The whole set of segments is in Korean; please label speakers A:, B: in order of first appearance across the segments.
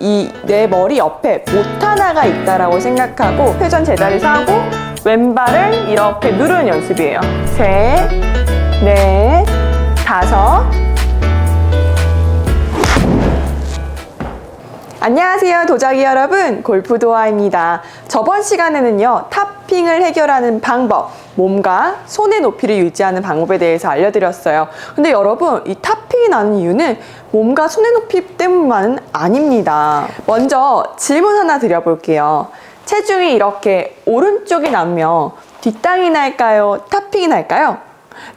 A: 이 내 머리 옆에 못 하나가 있다라고 생각하고 회전 제자리에서 하고 왼발을 이렇게 누르는 연습이에요. 셋, 넷, 다섯. 안녕하세요 도자기 여러분 골프도아입니다 저번 시간에는요 탑 핑을 해결하는 방법 몸과 손의 높이를 유지하는 방법에 대해서 알려드렸어요 근데 여러분 이 탑핑이 나는 이유는 몸과 손의 높이 때문만은 아닙니다 먼저 질문 하나 드려볼게요 체중이 이렇게 오른쪽이 나면 뒷땅이 날까요 탑핑이 날까요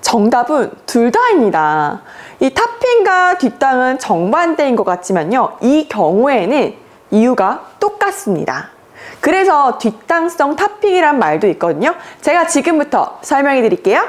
A: 정답은 둘 다입니다. 이 탑핑과 뒷땅은 정반대인 것 같지만요. 이 경우에는 이유가 똑같습니다. 그래서 뒷땅성 탑핑이란 말도 있거든요. 제가 지금부터 설명해 드릴게요.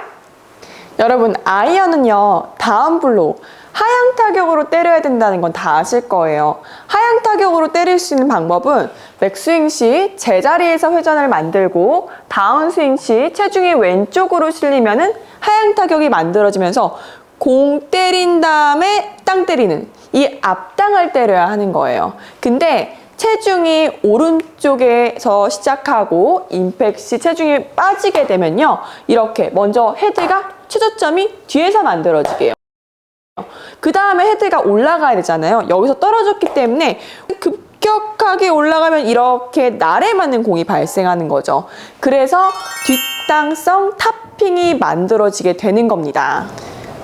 A: 여러분, 아이언은요, 다운 블로 하향 타격으로 때려야 된다는 건 다 아실 거예요. 하향 타격으로 때릴 수 있는 방법은 백스윙 시 제자리에서 회전을 만들고 다운 스윙 시 체중이 왼쪽으로 실리면은 하향 타격이 만들어지면서 공 때린 다음에 땅 때리는 이 앞땅을 때려야 하는 거예요. 근데 체중이 오른쪽에서 시작하고 임팩 시 체중이 빠지게 되면요. 이렇게 먼저 헤드가 최저점이 뒤에서 만들어지게요. 그 다음에 헤드가 올라가야 되잖아요. 여기서 떨어졌기 때문에 급격하게 올라가면 이렇게 날에 맞는 공이 발생하는 거죠. 그래서 뒷땅성 탑핑이 만들어지게 되는 겁니다.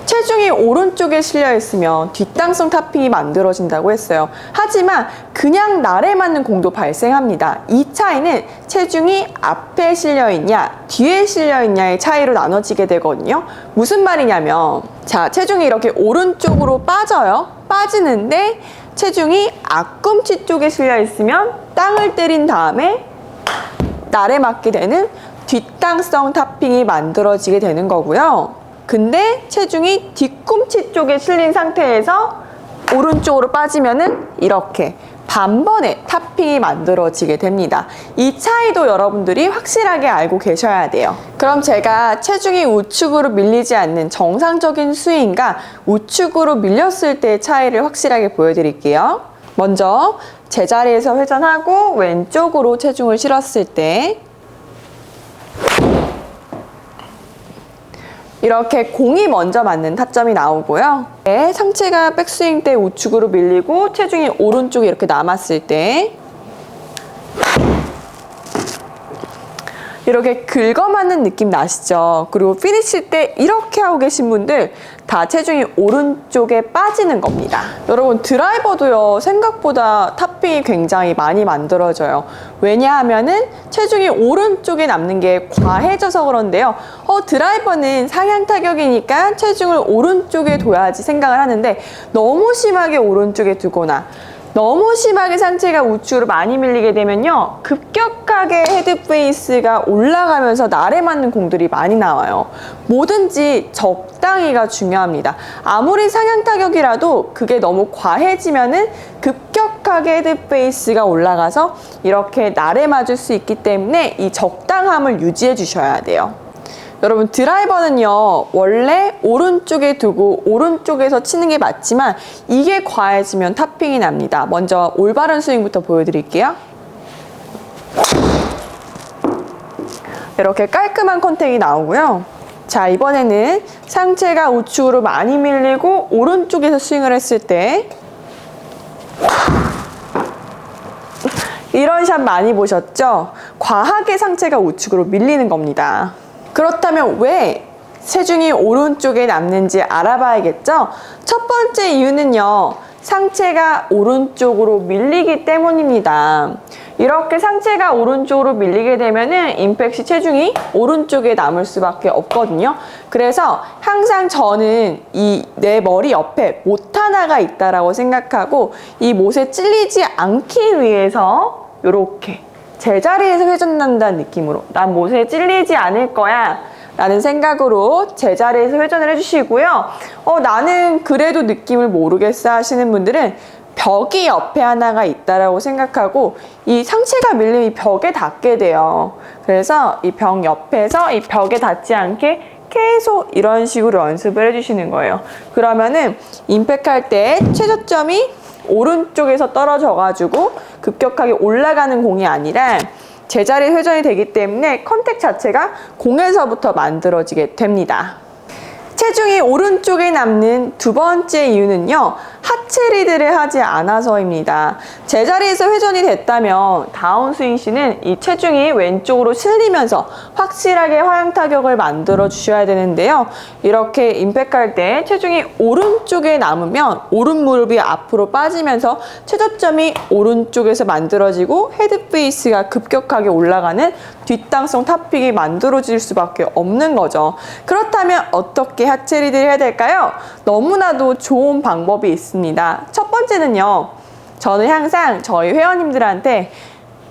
A: 체중이 오른쪽에 실려 있으면 뒷땅성 탑핑이 만들어진다고 했어요. 하지만 그냥 날에 맞는 공도 발생합니다. 이 차이는 체중이 앞에 실려 있냐, 뒤에 실려 있냐의 차이로 나눠지게 되거든요. 무슨 말이냐면, 자, 체중이 이렇게 오른쪽으로 빠져요. 빠지는데 체중이 앞꿈치 쪽에 실려 있으면 땅을 때린 다음에 날에 맞게 되는 뒷땅성 탑핑이 만들어지게 되는 거고요. 근데 체중이 뒤꿈치 쪽에 실린 상태에서 오른쪽으로 빠지면은 이렇게 반번에 탑핑이 만들어지게 됩니다. 이 차이도 여러분들이 확실하게 알고 계셔야 돼요. 그럼 제가 체중이 우측으로 밀리지 않는 정상적인 스윙과 우측으로 밀렸을 때의 차이를 확실하게 보여드릴게요. 먼저 제자리에서 회전하고 왼쪽으로 체중을 실었을 때 이렇게 공이 먼저 맞는 타점이 나오고요. 네, 상체가 백스윙 때 우측으로 밀리고 체중이 오른쪽에 이렇게 남았을 때 이렇게 긁어맞는 느낌 나시죠? 그리고 피니시 때 이렇게 하고 계신 분들 다 체중이 오른쪽에 빠지는 겁니다. 여러분 드라이버도요 생각보다 탑핑이 굉장히 많이 만들어져요. 왜냐하면은 체중이 오른쪽에 남는 게 과해져서 그런데요. 어 드라이버는 상향 타격이니까 체중을 오른쪽에 둬야지 생각을 하는데 너무 심하게 오른쪽에 두거나 너무 심하게 상체가 우측으로 많이 밀리게 되면요. 급격하게 헤드 페이스가 올라가면서 날에 맞는 공들이 많이 나와요. 뭐든지 적당히가 중요합니다. 아무리 상향 타격이라도 그게 너무 과해지면은 급격하게 헤드 페이스가 올라가서 이렇게 날에 맞을 수 있기 때문에 이 적당함을 유지해 주셔야 돼요. 여러분 드라이버는요 원래 오른쪽에 두고 오른쪽에서 치는 게 맞지만 이게 과해지면 탑핑이 납니다 먼저 올바른 스윙부터 보여드릴게요 이렇게 깔끔한 컨택이 나오고요 자 이번에는 상체가 우측으로 많이 밀리고 오른쪽에서 스윙을 했을 때 이런 샷 많이 보셨죠? 과하게 상체가 우측으로 밀리는 겁니다. 그렇다면 왜 체중이 오른쪽에 남는지 알아봐야겠죠? 첫 번째 이유는요, 상체가 오른쪽으로 밀리기 때문입니다. 이렇게 상체가 오른쪽으로 밀리게 되면은 임팩시 체중이 오른쪽에 남을 수밖에 없거든요. 그래서 항상 저는 이 내 머리 옆에 못 하나가 있다라고 생각하고 이 못에 찔리지 않기 위해서 이렇게 제자리에서 회전 난다는 느낌으로 난 못에 찔리지 않을 거야 라는 생각으로 제자리에서 회전을 해주시고요. 어, 나는 그래도 느낌을 모르겠어 하시는 분들은 벽이 옆에 하나가 있다라고 생각하고 이 상체가 밀리면 이 벽에 닿게 돼요. 그래서 이 벽 옆에서 이 벽에 닿지 않게 계속 이런 식으로 연습을 해주시는 거예요. 그러면은 임팩 할 때 최저점이 오른쪽에서 떨어져 가지고 급격하게 올라가는 공이 아니라 제자리 회전이 되기 때문에 컨택 자체가 공에서부터 만들어지게 됩니다. 체중이 오른쪽에 남는 두 번째 이유는요, 하체 리드를 하지 않아서입니다. 제자리에서 회전이 됐다면 다운스윙 시는 이 체중이 왼쪽으로 실리면서 확실하게 화양 타격을 만들어 주셔야 되는데요. 이렇게 임팩할 때 체중이 오른쪽에 남으면 오른 무릎이 앞으로 빠지면서 최저점이 오른쪽에서 만들어지고 헤드 페이스가 급격하게 올라가는 뒷땅성 탑픽이 만들어질 수밖에 없는 거죠. 그렇다면 어떻게 하체 리드를 해야 될까요? 너무나도 좋은 방법이 있습니다. 첫 번째는요. 저는 항상 저희 회원님들한테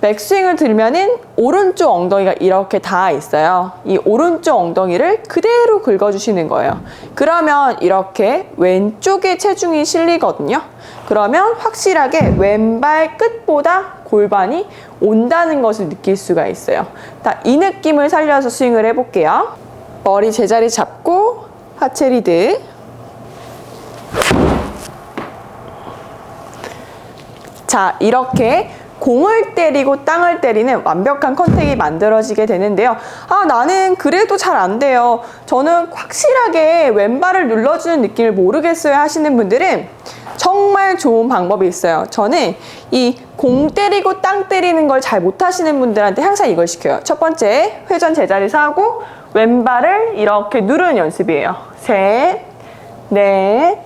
A: 백스윙을 들면은 오른쪽 엉덩이가 이렇게 닿아 있어요. 이 오른쪽 엉덩이를 그대로 긁어주시는 거예요. 그러면 이렇게 왼쪽에 체중이 실리거든요. 그러면 확실하게 왼발 끝보다 골반이 온다는 것을 느낄 수가 있어요. 자, 이 느낌을 살려서 스윙을 해볼게요. 머리 제자리 잡고 하체 리드. 자, 이렇게 공을 때리고 땅을 때리는 완벽한 컨택이 만들어지게 되는데요. 아, 나는 그래도 잘 안 돼요. 저는 확실하게 왼발을 눌러주는 느낌을 모르겠어요 하시는 분들은 정말 좋은 방법이 있어요. 저는 이 공 때리고 땅 때리는 걸 잘 못하시는 분들한테 항상 이걸 시켜요. 첫 번째, 회전 제자리에서 하고 왼발을 이렇게 누르는 연습이에요. 셋, 넷,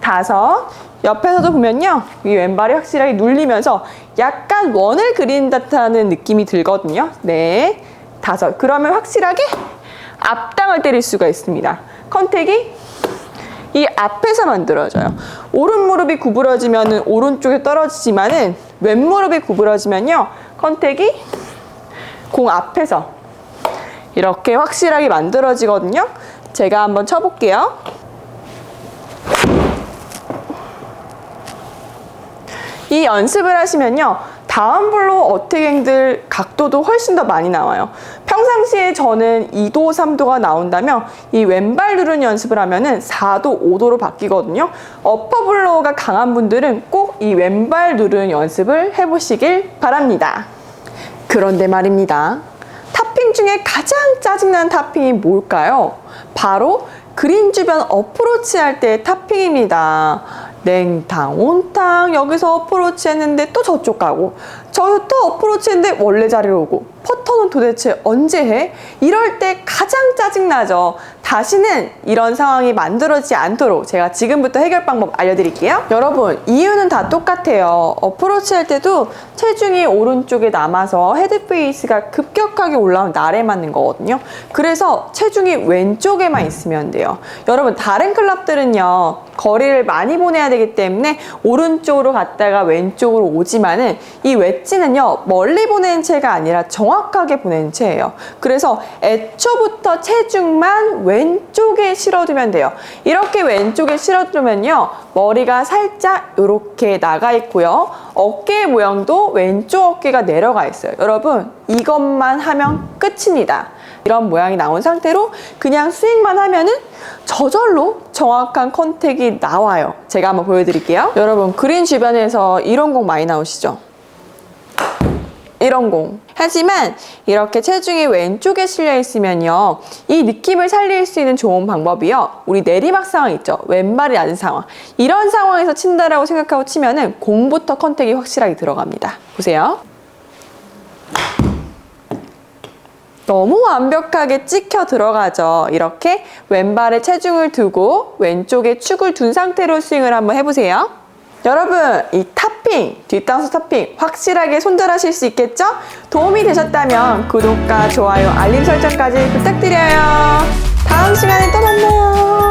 A: 다섯. 옆에서도 보면요. 이 왼발이 확실하게 눌리면서 약간 원을 그린 듯하는 느낌이 들거든요. 네, 다섯. 그러면 확실하게 앞땅을 때릴 수가 있습니다. 컨택이 이 앞에서 만들어져요. 오른 무릎이 구부러지면 오른쪽에 떨어지지만은 왼 무릎이 구부러지면요. 컨택이 공 앞에서 이렇게 확실하게 만들어지거든요. 제가 한번 쳐볼게요. 이 연습을 하시면요. 다음 블로 어택앵들 각도도 훨씬 더 많이 나와요. 평상시에 저는 2도, 3도가 나온다면 이 왼발 누르는 연습을 하면은 4도, 5도로 바뀌거든요. 어퍼 블로우가 강한 분들은 꼭 이 왼발 누르는 연습을 해보시길 바랍니다. 그런데 말입니다. 탑핑 중에 가장 짜증나는 탑핑이 뭘까요? 바로 그린 주변 어프로치 할 때 탑핑입니다. 냉탕, 온탕, 여기서 어프로치 했는데 또 저쪽 가고, 저기 또 어프로치 했는데 원래 자리로 오고, 퍼터는 도대체 언제 해? 이럴 때 가장 짜증나죠. 다시는 이런 상황이 만들어지지 않도록 제가 지금부터 해결 방법 알려드릴게요. 여러분, 이유는 다 똑같아요. 어프로치 할 때도 체중이 오른쪽에 남아서 헤드 페이스가 급격하게 올라오면 날에 맞는 거거든요. 그래서 체중이 왼쪽에만 있으면 돼요. 여러분, 다른 클럽들은요, 거리를 많이 보내야 되기 때문에 오른쪽으로 갔다가 왼쪽으로 오지만은 이 웨지는요, 멀리 보내는 채가 아니라 정확하게 보내는 채예요. 그래서 애초부터 체중만 왼쪽에 실어두면 돼요. 이렇게 왼쪽에 실어두면요, 머리가 살짝 이렇게 나가 있고요. 어깨 모양도 왼쪽 어깨가 내려가 있어요. 여러분, 이것만 하면 끝입니다. 이런 모양이 나온 상태로 그냥 스윙만 하면은 저절로 정확한 컨택이 나와요. 제가 한번 보여드릴게요. 여러분, 그린 주변에서 이런 공 많이 나오시죠? 이런 공. 하지만 이렇게 체중이 왼쪽에 실려 있으면요. 이 느낌을 살릴 수 있는 좋은 방법이요. 우리 내리막 상황 있죠. 왼발이 낮은 상황. 이런 상황에서 친다라고 생각하고 치면은 공부터 컨택이 확실하게 들어갑니다. 보세요. 너무 완벽하게 찍혀 들어가죠. 이렇게 왼발에 체중을 두고 왼쪽에 축을 둔 상태로 스윙을 한번 해보세요. 여러분, 이 탑핑, 뒷땅수 탑핑 확실하게 손절하실 수 있겠죠? 도움이 되셨다면 구독과 좋아요, 알림 설정까지 부탁드려요. 다음 시간에 또 만나요.